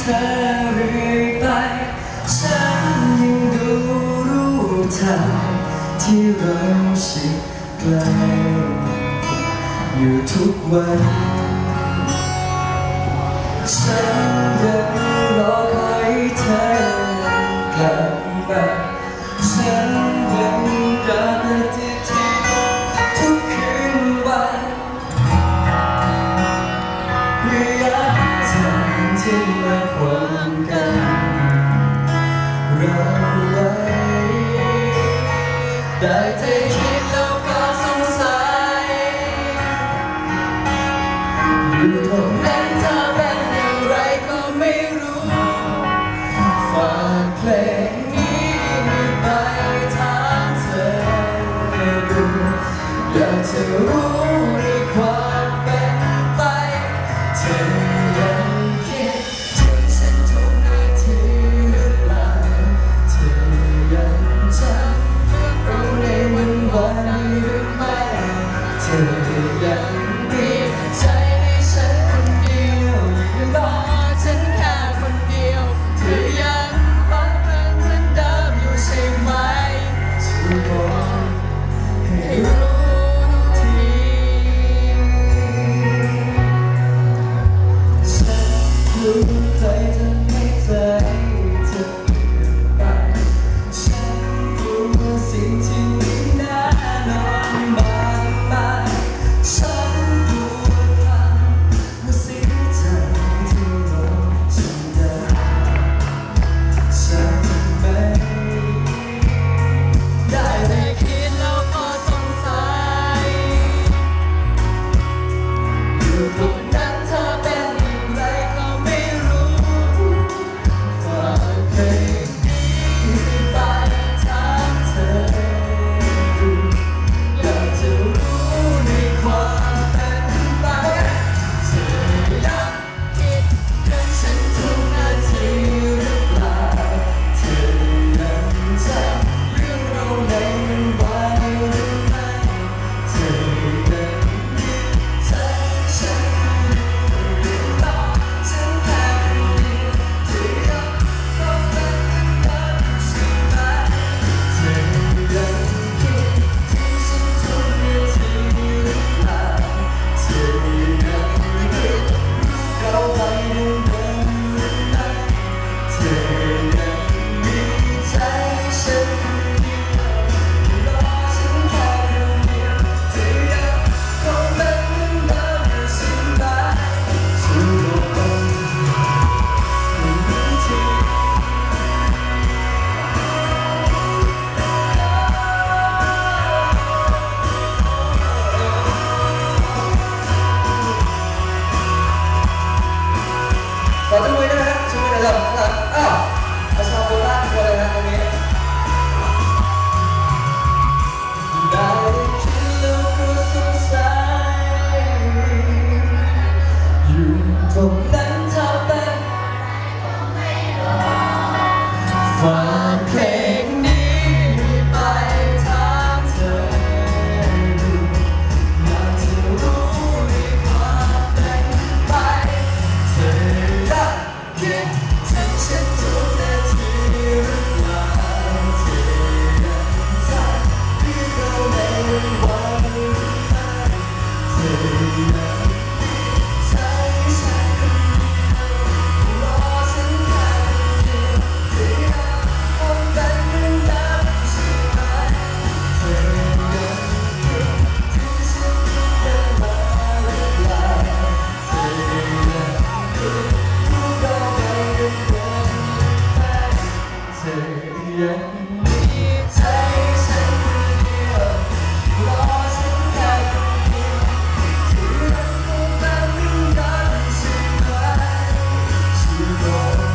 เธอเรื่อยไป ฉันยังดูรูปเธอที่เริ่มชิดใกลอยู่ทุกวัน ฉัน ได้เทคิดแล้วก็สงสัยอยู่ตรน không đánh thao tác và thế đi bài tháng trời. Là từ núi qua đánh bay, trời đã kiếp you know.